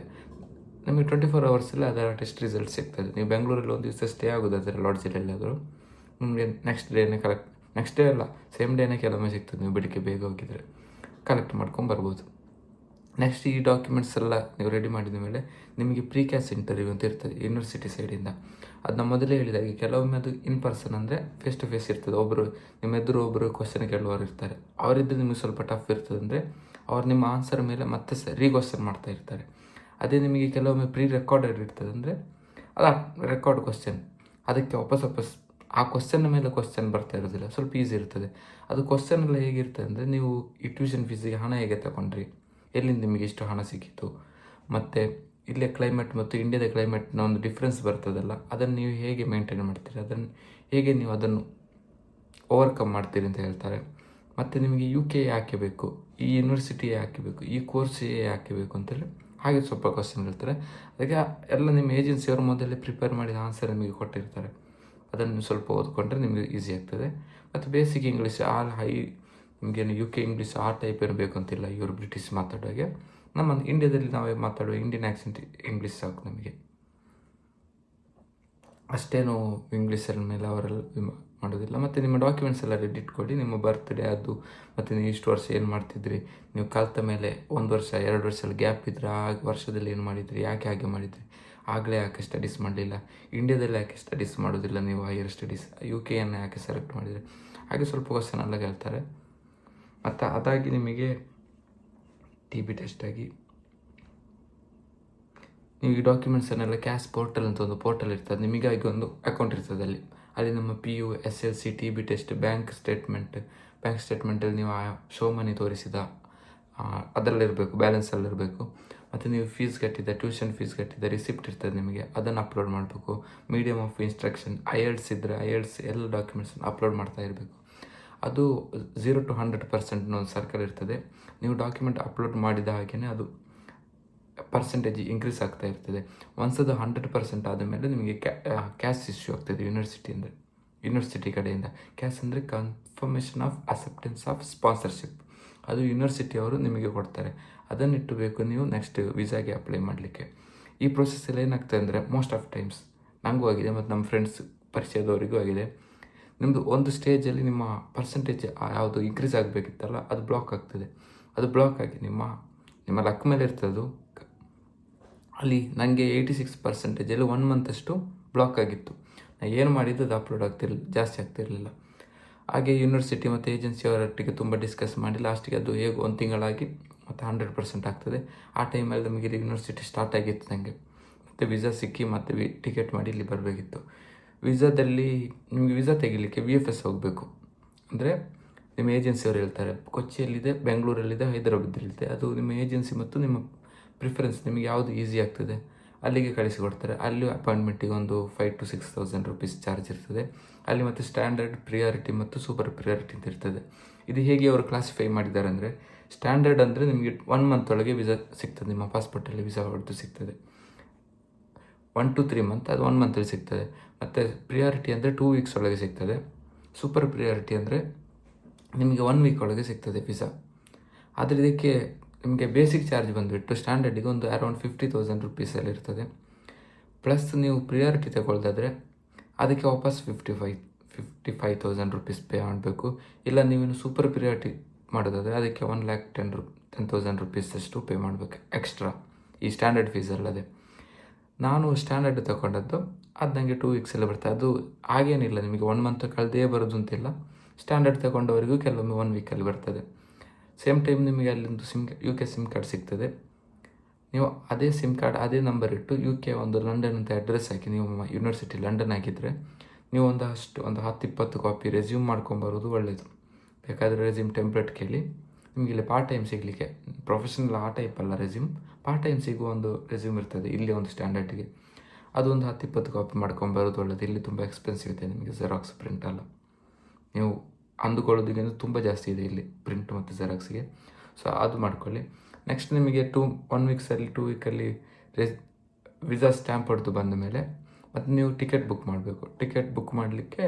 ನಿಮಗೆ ಟ್ವೆಂಟಿ ಫೋರ್ ಅವರ್ಸಲ್ಲಿ ಅದರ ಟೆಸ್ಟ್ ರಿಸಲ್ಟ್ ಸಿಗ್ತದೆ ನೀವು ಬೆಂಗಳೂರಲ್ಲಿ ಒಂದು ದಿವಸ ಸ್ಟೇ ಆಗೋದು, ಅದರ ಲಾಡ್ಜಲ್ಲೆಲ್ಲಾದರೂ ನಿಮಗೆ ನೆಕ್ಸ್ಟ್ ಡೇನೇ ಕಲೆಕ್ಟ್ ನೆಕ್ಸ್ಟ್ ಡೇ ಅಲ್ಲ ಸೇಮ್ ಡೇನೇ ಕೆಲವೊಮ್ಮೆ ಸಿಗ್ತದೆ ನೀವು ಬೆಳಿಗ್ಗೆ ಬೇಗ ಹೋಗಿದರೆ. ಕಲೆಕ್ಟ್ ಮಾಡ್ಕೊಂಡು ನೆಕ್ಸ್ಟ್ ಈ ಡಾಕ್ಯುಮೆಂಟ್ಸ್ ಎಲ್ಲ ನೀವು ರೆಡಿ ಮಾಡಿದ ಮೇಲೆ ನಿಮಗೆ ಪ್ರೀ ಕ್ಯಾಸ್ ಇಂಟರ್ವ್ಯೂ ಅಂತ ಇರ್ತದೆ ಯೂನಿವರ್ಸಿಟಿ ಸೈಡಿಂದ ಅದನ್ನ ಮೊದಲೇ ಹೇಳಿದಾಗೆ, ಕೆಲವೊಮ್ಮೆ ಅದು ಇನ್ ಪರ್ಸನ್ ಅಂದರೆ ಫೇಸ್ ಟು ಫೇಸ್ ಇರ್ತದೆ. ಒಬ್ಬರು ನಿಮ್ಮ ಎದುರು ಒಬ್ಬರು ಕ್ವಶನ್ ಕೇಳುವವರು ಇರ್ತಾರೆ. ಅವರಿದ್ದು ನಿಮಗೆ ಸ್ವಲ್ಪ ಟಫ್ ಇರ್ತದೆ ಅಂದರೆ ಅವ್ರು ನಿಮ್ಮ ಆನ್ಸರ್ ಮೇಲೆ ಮತ್ತೆ ಸರಿ ಕ್ವಶನ್ ಮಾಡ್ತಾ ಇರ್ತಾರೆ. ಅದೇ ನಿಮಗೆ ಕೆಲವೊಮ್ಮೆ ಪ್ರೀ ರೆಕಾರ್ಡೆಡ್ ಇರ್ತದೆ ಅಂದರೆ ಅದ ರೆಕಾರ್ಡ್ ಕ್ವಶನ್ ಅದಕ್ಕೆ ವಾಪಸ್ ವಾಪಸ್ ಆ ಕ್ವಶನ್ ಮೇಲೆ ಕ್ವಶನ್ ಬರ್ತಾ ಇರೋದಿಲ್ಲ, ಸ್ವಲ್ಪ ಈಸಿ ಇರ್ತದೆ. ಅದು ಕ್ವಶನ್ ಎಲ್ಲ ಹೇಗಿರ್ತದೆ ಅಂದರೆ, ನೀವು ಈ ಟ್ಯೂಷನ್ ಫೀಸಿಗೆ ಹಣ ಹೇಗೆ ತಗೊಂಡ್ರಿ ಎಲ್ಲಿಂದ ನಿಮಗೆ ಇಷ್ಟು ಹಣ ಸಿಕ್ಕಿತು? ಮತ್ತು ಇಲ್ಲೇ ಕ್ಲೈಮೇಟ್ ಮತ್ತು ಇಂಡಿಯಾದ ಕ್ಲೈಮೇಟ್ನ ಒಂದು ಡಿಫ್ರೆನ್ಸ್ ಬರ್ತದಲ್ಲ, ಅದನ್ನು ನೀವು ಹೇಗೆ ಮೇಂಟೈನ್ ಮಾಡ್ತೀರಿ? ಅದನ್ನು ಹೇಗೆ ನೀವು ಅದನ್ನು ಓವರ್ಕಮ್ ಮಾಡ್ತೀರಿ ಅಂತ ಹೇಳ್ತಾರೆ. ಮತ್ತು ನಿಮಗೆ ಯು ಕೆ ಯಾಕೆ ಬೇಕು? ಈ ಯೂನಿವರ್ಸಿಟಿ ಯಾಕೆ ಈ ಕೋರ್ಸ್ ಯಾಕೆ ಬೇಕು ಅಂತೇಳಿ ಹಾಗೆ ಸ್ವಲ್ಪ ಕ್ವಶನ್ ಇರ್ತಾರೆ ಅದಕ್ಕೆ ಎಲ್ಲ ನಿಮ್ಮ ಏಜೆನ್ಸಿಯವರು ಮೊದಲೇ ಪ್ರಿಪೇರ್ ಮಾಡಿದ ಆನ್ಸರ್ ನಿಮಗೆ ಕೊಟ್ಟಿರ್ತಾರೆ. ಅದನ್ನು ಸ್ವಲ್ಪ ಓದ್ಕೊಂಡ್ರೆ ನಿಮಗೆ ಈಸಿ ಆಗ್ತದೆ. ಮತ್ತು ಬೇಸಿಕ್ ಇಂಗ್ಲೀಷ್ ಆಲ್ ಹೈ ನಿಮಗೇನು ಯು ಕೆ ಇಂಗ್ಲೀಷ್ ಆ ಟೈಪ್ ಏನು ಬೇಕು ಅಂತಿಲ್ಲ, ಇವರು ಬ್ರಿಟಿಷ್ ಮಾತಾಡುವಾಗೆ ನಮ್ಮ ಇಂಡಿಯಾದಲ್ಲಿ ನಾವೇ ಮಾತಾಡುವ ಇಂಡಿಯನ್ ಆ್ಯಕ್ಸೆಂಟ್ ಇಂಗ್ಲೀಷ್ ಸಾಕು ನಮಗೆ. ಅಷ್ಟೇನು ಇಂಗ್ಲೀಷರ ಮೇಲೆ ಅವರೆಲ್ಲ ಮಾಡೋದಿಲ್ಲ. ಮತ್ತು ನಿಮ್ಮ ಡಾಕ್ಯುಮೆಂಟ್ಸ್ ಎಲ್ಲ ರೆಡಿ ಇಟ್ಕೊಳ್ಳಿ. ನಿಮ್ಮ ಬರ್ತ್ಡೇ ಅದು, ಮತ್ತು ನೀವು ಇಷ್ಟು ವರ್ಷ ಏನು ಮಾಡ್ತಿದ್ರಿ? ನೀವು ಕಲಿತ ಮೇಲೆ ಒಂದು ವರ್ಷ, ಎರಡು ವರ್ಷದಲ್ಲಿ ಗ್ಯಾಪ್ ಇದ್ದರೆ ಆ ವರ್ಷದಲ್ಲಿ ಏನು ಮಾಡಿದ್ರಿ? ಯಾಕೆ ಹಾಗೆ ಮಾಡಿದ್ರಿ? ಆಗಲೇ ಯಾಕೆ ಸ್ಟಡೀಸ್ ಮಾಡಲಿಲ್ಲ? ಇಂಡಿಯಾದಲ್ಲಿ ಯಾಕೆ ಸ್ಟಡೀಸ್ ಮಾಡೋದಿಲ್ಲ ನೀವು ಹೈಯರ್ ಸ್ಟಡೀಸ್ ಯು ಕೆಯನ್ನು ಯಾಕೆ ಸೆಲೆಕ್ಟ್ ಮಾಡಿದರೆ? ಹಾಗೆ ಸ್ವಲ್ಪ ಕ್ವಶನ್ ಎಲ್ಲ ಹೇಳ್ತಾರೆ ಮತ್ತು ಅದಾಗಿ ನಿಮಗೆ ಟಿ ಬಿ ಟೆಸ್ಟ್ ಆಗಿ ನೀವು ಈ ಡಾಕ್ಯುಮೆಂಟ್ಸನ್ನೆಲ್ಲ ಕ್ಯಾಶ್ ಪೋರ್ಟಲ್ ಅಂತ ಒಂದು ಪೋರ್ಟಲ್ ಇರ್ತದೆ. ನಿಮಗಾಗಿ ಒಂದು ಅಕೌಂಟ್ ಇರ್ತದೆ ಅಲ್ಲಿ. ಅಲ್ಲಿ ನಮ್ಮ P U S L C T B test bank statement bank ಸ್ಟೇಟ್ಮೆಂಟಲ್ಲಿ ನೀವು ಆ ಶೋ ಮನಿ ತೋರಿಸಿದ ಅದರಲ್ಲಿರಬೇಕು ಬ್ಯಾಲೆನ್ಸಲ್ಲಿರಬೇಕು ಮತ್ತು ನೀವು ಫೀಸ್ ಕಟ್ಟಿದ ಟ್ಯೂಷನ್ ಫೀಸ್ ಕಟ್ಟಿದ ರಿಸಿಪ್ಟ್ ಇರ್ತದೆ ನಿಮಗೆ, ಅದನ್ನು ಅಪ್ಲೋಡ್ ಮಾಡಬೇಕು. ಮೀಡಿಯಮ್ ಆಫ್ ಇನ್ಸ್ಟ್ರಕ್ಷನ್ ಐಎಲ್ಸ್ ಇದ್ದರೆ ಐಎಲ್ಸ್ ಎಲ್ಲ ಡಾಕ್ಯುಮೆಂಟ್ಸನ್ನು ಅಪ್ಲೋಡ್ ಮಾಡ್ತಾ ಇರಬೇಕು. ಅದು ಝೀರೋ ಟು ಹಂಡ್ರೆಡ್ ಪರ್ಸೆಂಟ್ ಒಂದು ಸರ್ಕಲ್ ಇರ್ತದೆ. ನೀವು ಡಾಕ್ಯುಮೆಂಟ್ ಅಪ್ಲೋಡ್ ಮಾಡಿದ ಹಾಗೆಯೇ ಅದು ಪರ್ಸೆಂಟೇಜ್ ಇನ್ಕ್ರೀಸ್ ಆಗ್ತಾ ಇರ್ತದೆ. ಒನ್ಸ್ ಅದು ಹಂಡ್ರೆಡ್ ಪರ್ಸೆಂಟ್ ಆದಮೇಲೆ ನಿಮಗೆ ಕ್ಯಾಶ್ ಇಶ್ಯೂ ಆಗ್ತದೆ ಯೂನಿವರ್ಸಿಟಿ ಅಂದರೆ. ಯೂನಿವರ್ಸಿಟಿ ಕಡೆಯಿಂದ. ಕ್ಯಾಶ್ ಅಂದರೆ confirmation of acceptance of sponsorship ಅದು ಯೂನಿವರ್ಸಿಟಿ ಅವರು ನಿಮಗೆ ಕೊಡ್ತಾರೆ. ಅದನ್ನಿಟ್ಟು ಬೇಕು ನೀವು ನೆಕ್ಸ್ಟ್ ವೀಸಾಗೆ ಅಪ್ಲೈ ಮಾಡಲಿಕ್ಕೆ. ಈ ಪ್ರೊಸೆಸ್ಸಲ್ಲಿ ಏನಾಗ್ತದೆ ಅಂದರೆ ಮೋಸ್ಟ್ ಆಫ್ ಟೈಮ್ಸ್ ನನಗೂ ಆಗಿದೆ ಮತ್ತು ನಮ್ಮ ಫ್ರೆಂಡ್ಸ್ ಪರಿಚಯದವರಿಗೂ ಆಗಿದೆ. ನಿಮ್ಮದು ಒಂದು ಸ್ಟೇಜಲ್ಲಿ ನಿಮ್ಮ ಪರ್ಸೆಂಟೇಜ್ ಯಾವುದು ಇನ್ಕ್ರೀಸ್ ಆಗಬೇಕಿತ್ತಲ್ಲ, ಅದು ಬ್ಲಾಕ್ ಆಗ್ತದೆ. ಅದು ಬ್ಲಾಕ್ ಆಗಿ ನಿಮ್ಮ ನಿಮ್ಮ ಲಕ್ ಮೇಲೆ ಇರ್ತದೆ ಅಲ್ಲಿ ನನಗೆ ಏಯ್ಟಿ ಸಿಕ್ಸ್ ಪರ್ಸೆಂಟೇಜಲ್ಲಿ ಒನ್ ಮಂತಷ್ಟು ಬ್ಲಾಕ್ ಆಗಿತ್ತು. ನಾನು ಏನು ಮಾಡಿದ್ದು ಅದು ಅಪ್ಲೋಡ್ ಆಗ್ತಿರಲಿಲ್ಲ ಜಾಸ್ತಿ ಆಗ್ತಿರಲಿಲ್ಲ. ಹಾಗೆ ಯೂನಿವರ್ಸಿಟಿ ಮತ್ತು ಏಜೆನ್ಸಿಯವರೊಟ್ಟಿಗೆ ತುಂಬ ಡಿಸ್ಕಸ್ ಮಾಡಿ ಲಾಸ್ಟಿಗೆ ಅದು ಹೇಗೆ ಒಂದು ತಿಂಗಳಾಗಿ ಮತ್ತು ಹಂಡ್ರೆಡ್ ಪರ್ಸೆಂಟ್ ಆಗ್ತದೆ. ಆ ಟೈಮಲ್ಲಿ ನಮಗೆ ಇಲ್ಲಿ ಯೂನಿವರ್ಸಿಟಿ ಸ್ಟಾರ್ಟ್ ಆಗಿತ್ತು ನನಗೆ ಮತ್ತು ವೀಸಾ ಸಿಕ್ಕಿ ಮತ್ತು ವಿ ಟಿಕೆಟ್ ಮಾಡಿ ಇಲ್ಲಿ ಬರಬೇಕಿತ್ತು. ವೀಸಾದಲ್ಲಿ ನಿಮಗೆ ವೀಸಾ ತೆಗಿಲಿಕ್ಕೆ ವಿ ಎಫ್ ಎಸ್ ಹೋಗಬೇಕು. ಅಂದರೆ ನಿಮ್ಮ ಏಜೆನ್ಸಿಯವರು ಹೇಳ್ತಾರೆ, ಕೊಚ್ಚಿಯಲ್ಲಿದೆ, ಬೆಂಗಳೂರಲ್ಲಿದೆ ಹೈದರಾಬಾದಲ್ಲಿದೆ ಅದು ನಿಮ್ಮ ಏಜೆನ್ಸಿ ಮತ್ತು ನಿಮ್ಮ ಪ್ರಿಫರೆನ್ಸ್ ನಿಮಗೆ ಯಾವುದು ಈಸಿ ಆಗ್ತದೆ? ಅಲ್ಲಿಗೆ ಕಳಿಸಿಕೊಡ್ತಾರೆ ಅಲ್ಲಿ ಅಪಾಯಿಂಟ್ಮೆಂಟಿಗೆ ಒಂದು five to six thousand rupees charge ಇರ್ತದೆ. ಅಲ್ಲಿ ಮತ್ತು ಸ್ಟ್ಯಾಂಡರ್ಡ್ ಪ್ರಿಯಾರಿಟಿ ಮತ್ತು ಸೂಪರ್ ಪ್ರಿಯಾರಿಟಿ ಅಂತ ಇರ್ತದೆ. ಇದು ಹೇಗೆ ಅವರು ಕ್ಲಾಸಿಫೈ ಮಾಡಿದ್ದಾರೆ ಅಂದರೆ ಸ್ಟ್ಯಾಂಡರ್ಡ್ ಅಂದರೆ ನಿಮಗೆ ಒನ್ ಮಂತ್ ಒಳಗೆ ವೀಸಾ ಸಿಗ್ತದೆ. ನಿಮ್ಮ ಪಾಸ್ಪೋರ್ಟಲ್ಲಿ ವೀಸಾ ಹೊಡೆದು ಸಿಗ್ತದೆ. ಒನ್ ಟು ತ್ರೀ ಮಂತ್ ಅದು ಒನ್ ಮಂತಲ್ಲಿ ಸಿಗ್ತದೆ. ಮತ್ತು ಪ್ರಿಯಾರಿಟಿ ಅಂದರೆ ಟೂ ವೀಕ್ಸ್ ಒಳಗೆ ಸಿಗ್ತದೆ. ಸೂಪರ್ ಪ್ರಿಯಾರಿಟಿ ಅಂದರೆ ನಿಮಗೆ ಒನ್ ವೀಕ್ ಒಳಗೆ ಸಿಗ್ತದೆ ವೀಸಾ ಆದರೆ ಇದಕ್ಕೆ ನಿಮಗೆ ಬೇಸಿಕ್ ಚಾರ್ಜ್ ಬಂದುಬಿಟ್ಟು ಸ್ಟ್ಯಾಂಡರ್ಡಿಗೆ ಒಂದು ಅರೌಂಡ್ ಫಿಫ್ಟಿ ತೌಸಂಡ್ ರುಪೀಸಲ್ಲಿ ಇರ್ತದೆ. ಪ್ಲಸ್ ನೀವು ಪ್ರಿಯಾರಿಟಿ ತಗೊಳ್ದಾದ್ರೆ ಅದಕ್ಕೆ ವಾಪಸ್ fifty five fifty five thousand rupees pay ಮಾಡಬೇಕು. ಇಲ್ಲ ನೀವೇನು ಸೂಪರ್ ಪ್ರಿಯಾರಿಟಿ ಮಾಡೋದಾದರೆ ಅದಕ್ಕೆ ಒನ್ ಲ್ಯಾಕ್ ಟೆನ್ ರು ಟೆನ್ ತೌಸಂಡ್ ರುಪೀಸ್ ಅಷ್ಟು ಪೇ ಮಾಡಬೇಕು ಎಕ್ಸ್ಟ್ರಾ ಈ ಸ್ಟ್ಯಾಂಡರ್ಡ್ ಫೀಸ್ ಅಲ್ಲದೆ. ನಾನು ಸ್ಟ್ಯಾಂಡರ್ಡ್ ತಗೊಂಡದ್ದು ಅದು ನನಗೆ ಟೂ ವೀಕ್ಸಲ್ಲಿ ಬರ್ತದೆ. ಅದು ಹಾಗೇನಿಲ್ಲ, ನಿಮಗೆ ಒನ್ ಮಂತ್ ಕಳೆದೇ ಬರೋದು ಅಂತಿಲ್ಲ. ಸ್ಟ್ಯಾಂಡರ್ಡ್ ತಗೊಂಡವರಿಗೂ ಕೆಲವೊಮ್ಮೆ ಒನ್ ವೀಕಲ್ಲಿ ಬರ್ತದೆ. ಸೇಮ್ ಟೈಮ್ ನಿಮಗೆ ಅಲ್ಲಿಂದು SIM U K SIM card ಸಿಗ್ತದೆ. ನೀವು ಅದೇ ಸಿಮ್ ಕಾರ್ಡ್ ಅದೇ ನಂಬರ್ ಇಟ್ಟು ಯು ಕೆ ಒಂದು ಲಂಡನ್ ಅಂತ ಅಡ್ರೆಸ್ ಹಾಕಿ, ನೀವು ಯೂನಿವರ್ಸಿಟಿ ಲಂಡನ್ ಆಗಿದ್ದರೆ ನೀವು ಒಂದು ಅಷ್ಟು, ಒಂದು ಹತ್ತು, ಇಪ್ಪತ್ತು ಕಾಪಿ ರೆಸ್ಯೂಮ್ ಮಾಡ್ಕೊಂಬರೋದು ಒಳ್ಳೆಯದು ಬೇಕಾದರೆ ರೆಸ್ಯೂಮ್ ಟೆಂಪ್ಲೇಟ್ ಕೇಳಿ. ನಿಮಗೆ ಇಲ್ಲಿ ಪಾರ್ಟ್ ಟೈಮ್ ಸಿಗಲಿಕ್ಕೆ ಪ್ರೊಫೆಷನಲ್ ಆ ಟೈಪ್ ಅಲ್ಲ ರೆಸ್ಯೂಮ್ ಪಾರ್ಟ್ ಟೈಮ್ ಸಿಗುವ ಒಂದು ರೆಸ್ಯೂಮ್ ಇರ್ತದೆ, ಇಲ್ಲಿ ಒಂದು ಸ್ಟ್ಯಾಂಡರ್ಡ್ಗೆ ಅದೊಂದು ಹತ್ತು, ಇಪ್ಪತ್ತು ಕಾಪಿ ಮಾಡ್ಕೊಂಬರೋದು ಒಳ್ಳೆಯದು ಇಲ್ಲಿ ತುಂಬ ಎಕ್ಸ್ಪೆನ್ಸಿವ್ ಇದೆ ನಿಮಗೆ ಜೆರಾಕ್ಸ್ ಪ್ರಿಂಟ್ ಅಲ್ಲ. ನೀವು ಅಂದುಕೊಳ್ಳೋದಕ್ಕಿಂತ ತುಂಬ ಜಾಸ್ತಿ ಇದೆ ಇಲ್ಲಿ ಪ್ರಿಂಟ್ ಮತ್ತು ಜೆರಾಕ್ಸ್ಗೆ ಸೊ ಅದು ಮಾಡ್ಕೊಳ್ಳಿ. ನೆಕ್ಸ್ಟ್ ನಿಮಗೆ ಟೂ ಒನ್ ವೀಕ್ಸಲ್ಲಿ ಟೂ ವೀಕಲ್ಲಿ ರೆಸ್ ವಿಸಾ ಸ್ಟ್ಯಾಂಪ್ ಹೊಡೆದು ಬಂದ ಮೇಲೆ ಮತ್ತು ನೀವು ಟಿಕೆಟ್ ಬುಕ್ ಮಾಡಬೇಕು. ಟಿಕೆಟ್ ಬುಕ್ ಮಾಡಲಿಕ್ಕೆ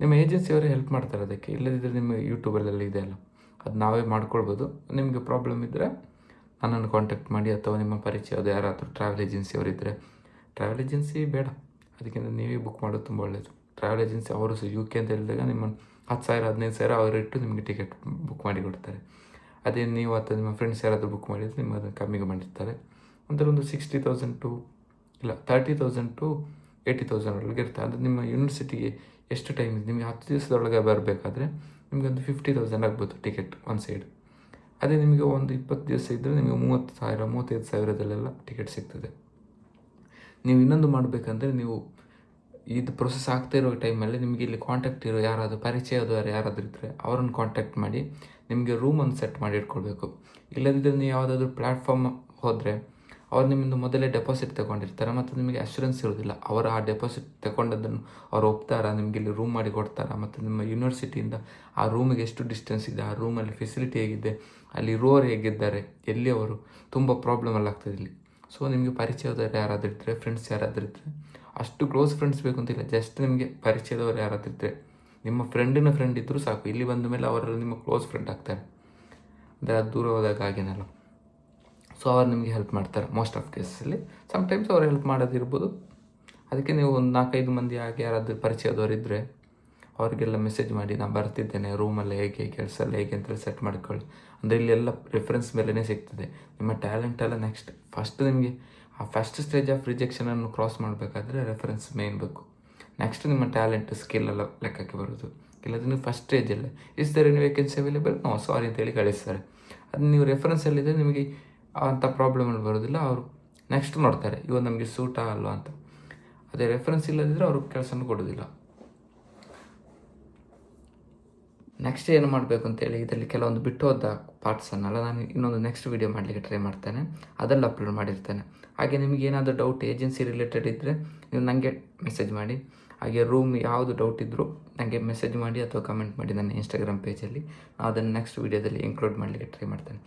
ನಿಮ್ಮ ಏಜೆನ್ಸಿಯವರೇ ಹೆಲ್ಪ್ ಮಾಡ್ತಾರೆ ಅದಕ್ಕೆ. ಇಲ್ಲದಿದ್ದರೆ ನಿಮ್ಮ ಯೂಟ್ಯೂಬಲ್ಲೆಲ್ಲ ಇದೆ ಅಲ್ಲ. ಅದು ನಾವೇ ಮಾಡ್ಕೊಳ್ಬೋದು. ನಿಮಗೆ ಪ್ರಾಬ್ಲಮ್ ಇದ್ದರೆ ನನ್ನನ್ನು ಕಾಂಟ್ಯಾಕ್ಟ್ ಮಾಡಿ ಅಥವಾ ನಿಮ್ಮ ಪರಿಚಯದ ಯಾರಾದರೂ ಟ್ರಾವೆಲ್ ಏಜೆನ್ಸಿಯವರಿದ್ದರೆ ಟ್ರಾವೆಲ್ ಏಜೆನ್ಸಿ ಬೇಡ. ಅದಕ್ಕಿಂತ ನೀವೇ ಬುಕ್ ಮಾಡೋದು ತುಂಬ ಒಳ್ಳೆಯದು ಟ್ರಾವೆಲ್ ಏಜೆನ್ಸಿ ಅವರು ಸಹ ಯು ಕೆ ಅಂತ ಹೇಳಿದಾಗ ನಿಮ್ಮನ್ನು ಹತ್ತು ಸಾವಿರ, ಹದಿನೈದು ಸಾವಿರ ಅವರಿಟ್ಟು ನಿಮಗೆ ಟಿಕೆಟ್ ಬುಕ್ ಮಾಡಿ ಕೊಡ್ತಾರೆ. ಅದೇ ನೀವು ಅಥವಾ ನಿಮ್ಮ ಫ್ರೆಂಡ್ಸ್ ಯಾರಾದರೂ ಬುಕ್ ಮಾಡಿದರೆ ನಿಮ್ಮ ಅದನ್ನು ಕಮ್ಮಿಗೆ ಮಾಡಿರ್ತಾರೆ. ಅಂದರೆ ಒಂದು ಸಿಕ್ಸ್ಟಿ ತೌಸಂಡ್ ಟು ಇಲ್ಲ thirty thousand to eighty thousand ಒಳಗೆ ಇರ್ತದೆ ಅಂದರೆ ನಿಮ್ಮ ಯೂನಿವರ್ಸಿಟಿಗೆ ಎಷ್ಟು ಟೈಮ್ ಇದೆ? ನಿಮಗೆ ಹತ್ತು ದಿವಸದೊಳಗೆ ಬರಬೇಕಾದ್ರೆ ನಿಮಗೆ ಒಂದು ಫಿಫ್ಟಿ ತೌಸಂಡ್ ಆಗ್ಬೋದು ಟಿಕೆಟ್ ಒನ್ ಸೈಡ್ ಅದೇ ನಿಮಗೆ ಒಂದು ಇಪ್ಪತ್ತು ದಿವಸ ಇದ್ದರೆ ನಿಮಗೆ ಮೂವತ್ತು ಸಾವಿರ, ಮೂವತ್ತೈದು ಸಾವಿರದಲ್ಲೆಲ್ಲ ಟಿಕೆಟ್ ಸಿಗ್ತದೆ. ನೀವು ಇನ್ನೊಂದು ಮಾಡಬೇಕಂದ್ರೆ ನೀವು ಇದು ಪ್ರೊಸೆಸ್ ಆಗ್ತಾ ಇರೋ ಟೈಮಲ್ಲಿ ನಿಮಗೆ ಇಲ್ಲಿ ಕಾಂಟ್ಯಾಕ್ಟ್ ಇರೋ ಯಾರಾದರೂ, ಪರಿಚಯದವರು ಯಾರಾದರೂ ಇದ್ದರೆ ಅವರನ್ನು ಕಾಂಟ್ಯಾಕ್ಟ್ ಮಾಡಿ ನಿಮಗೆ ರೂಮ್ ಒಂದು ಸೆಟ್ ಮಾಡಿ ಇಟ್ಕೊಳ್ಬೇಕು. ಇಲ್ಲದಿದ್ದರೆ ನೀವು ಯಾವುದಾದ್ರೂ ಪ್ಲ್ಯಾಟ್ಫಾರ್ಮ್ ಹೋದರೆ ಅವ್ರು ನಿಮ್ಮಿಂದ ಮೊದಲೇ ಡೆಪಾಸಿಟ್ ತಗೊಂಡಿರ್ತಾರೆ ಮತ್ತು ನಿಮಗೆ ಅಶ್ಯೂರೆನ್ಸ್ ಇರೋದಿಲ್ಲ. ಅವರು ಆ ಡೆಪಾಸಿಟ್ ತಗೊಂಡದ್ದನ್ನು ಅವ್ರು ಒಪ್ತಾರಾ? ನಿಮಗೆ ಇಲ್ಲಿ ರೂಮ್ ಮಾಡಿ ಕೊಡ್ತಾರಾ? ಮತ್ತು ನಿಮ್ಮ ಯೂನಿವರ್ಸಿಟಿಯಿಂದ ಆ ರೂಮಿಗೆ ಎಷ್ಟು ಡಿಸ್ಟೆನ್ಸ್ ಇದೆ? ಆ ರೂಮಲ್ಲಿ ಫೆಸಿಲಿಟಿ ಹೇಗಿದೆ? ಅಲ್ಲಿ ಇರೋರು ಹೇಗಿದ್ದಾರೆ? ಎಲ್ಲಿ ಅವರು? ತುಂಬ ಪ್ರಾಬ್ಲಮ್ ಎಲ್ಲ ಆಗ್ತದೆ ಇಲ್ಲಿ. ಸೊ ನಿಮಗೆ ಪರಿಚಯದವರು ಯಾರಾದರೂ ಇದ್ದರೆ ಫ್ರೆಂಡ್ಸ್ ಯಾರಾದರೂ ಇದ್ದರೆ ಅಷ್ಟು ಕ್ಲೋಸ್ ಫ್ರೆಂಡ್ಸ್ ಬೇಕು ಅಂತಿಲ್ಲ ಜಸ್ಟ್ ನಿಮಗೆ ಪರಿಚಯದವರು ಯಾರಾದರೂ ಇದ್ದರೆ ನಿಮ್ಮ ಫ್ರೆಂಡಿನ ಫ್ರೆಂಡ್ ಇದ್ದರೂ ಸಾಕು. ಇಲ್ಲಿ ಬಂದ ಮೇಲೆ ಅವರೆಲ್ಲ ನಿಮ್ಮ ಕ್ಲೋಸ್ ಫ್ರೆಂಡ್ ಆಗ್ತಾರೆ. ಅಂದರೆ ಅದು ದೂರ ಹೋದಾಗ ಆಗೇನಲ್ಲ ಸೊ ಅವ್ರು ನಿಮಗೆ ಹೆಲ್ಪ್ ಮಾಡ್ತಾರೆ ಮೋಸ್ಟ್ ಆಫ್ ಕೇಸಲ್ಲಿ ಸಮ್ಟೈಮ್ಸ್ ಅವ್ರು ಹೆಲ್ಪ್ ಮಾಡೋದಿರ್ಬೋದು. ಅದಕ್ಕೆ ನೀವು ಒಂದು ನಾಲ್ಕೈದು ಮಂದಿ ಹಾಗೆ ಯಾರಾದರೂ ಪರಿಚಯದವರು ಇದ್ದರೆ ಅವರಿಗೆಲ್ಲ ಮೆಸೇಜ್ ಮಾಡಿ, ನಾನು ಬರ್ತಿದ್ದೇನೆ. ರೂಮಲ್ಲಿ ಹೇಗೆ, ಕೆಲಸ ಎಲ್ಲ ಹೇಗೆ ಅಂತ ಸೆಟ್ ಮಾಡ್ಕೊಳ್ಳಿ. ಅಂದರೆ ಇಲ್ಲೆಲ್ಲ ರೆಫರೆನ್ಸ್ ಮೇಲೇ ಸಿಗ್ತದೆ. ನಿಮ್ಮ ಟ್ಯಾಲೆಂಟ್ ಎಲ್ಲ ನೆಕ್ಸ್ಟ್ ಫಸ್ಟ್ ನಿಮಗೆ ಆ ಫಸ್ಟ್ ಸ್ಟೇಜ್ ಆಫ್ ರಿಜೆಕ್ಷನನ್ನು ಕ್ರಾಸ್ ಮಾಡಬೇಕಾದ್ರೆ ರೆಫರೆನ್ಸ್ ಮೇನ್ ಬೇಕು. ನೆಕ್ಸ್ಟ್ ನಿಮ್ಮ ಟ್ಯಾಲೆಂಟ್ ಸ್ಕಿಲ್ ಎಲ್ಲ ಲೆಕ್ಕಕ್ಕೆ ಬರೋದು. ಇಲ್ಲದ್ರೆ first ಸ್ಟೇಜಲ್ಲೇ is there any vacancy available no sorry ಅಂತೇಳಿ ಕಳಿಸ್ತಾರೆ. ಅದು ನೀವು ರೆಫರೆನ್ಸ್ ರೆಫರೆನ್ಸಲ್ಲಿದ್ದರೆ ನಿಮಗೆ ಅಂಥ ಪ್ರಾಬ್ಲಮ್ಗಳು ಬರೋದಿಲ್ಲ. ಅವರು ನೆಕ್ಸ್ಟ್ ನೋಡ್ತಾರೆ, ಇವಾಗ ನಮಗೆ ಸೂಟ ಅಲ್ವಾ ಅಂತ. ಅದೇ ರೆಫರೆನ್ಸ್ ಇಲ್ಲದಿದ್ದರೆ ಅವರು ಕೆಲಸನೂ ಕೊಡೋದಿಲ್ಲ. ನೆಕ್ಸ್ಟ್ ಏನು ಮಾಡಬೇಕು ಅಂತೇಳಿ ಇದರಲ್ಲಿ ಕೆಲವೊಂದು ಬಿಟ್ಟು ಹೋದ ಪಾರ್ಟ್ಸನ್ನೆಲ್ಲ ನಾನು ಇನ್ನೊಂದು ನೆಕ್ಸ್ಟ್ ವೀಡಿಯೋ ಮಾಡಲಿಕ್ಕೆ ಟ್ರೈ ಮಾಡ್ತೇನೆ. ಅದೆಲ್ಲ ಅಪ್ಲೋಡ್ ಮಾಡಿರ್ತೇನೆ. ಹಾಗೆ ನಿಮಗೆ ಏನಾದರೂ ಡೌಟ್ ಏಜೆನ್ಸಿ ರಿಲೇಟೆಡ್ ಇದ್ದರೆ ನೀವು ನನಗೆ ಮೆಸೇಜ್ ಮಾಡಿ. ಹಾಗೆ ರೂಮ್ ಯಾವುದು ಡೌಟ್ ಇದ್ದರೂ ನನಗೆ ಮೆಸೇಜ್ ಮಾಡಿ ಅಥವಾ ಕಮೆಂಟ್ ಮಾಡಿ ನನ್ನ ಇನ್ಸ್ಟಾಗ್ರಾಮ್ ಪೇಜಲ್ಲಿ ಅದನ್ನು ನೆಕ್ಸ್ಟ್ ವೀಡಿಯೋದಲ್ಲಿ ಇನ್ಕ್ಲೂಡ್ ಮಾಡಲಿಕ್ಕೆ ಟ್ರೈ ಮಾಡ್ತೇನೆ.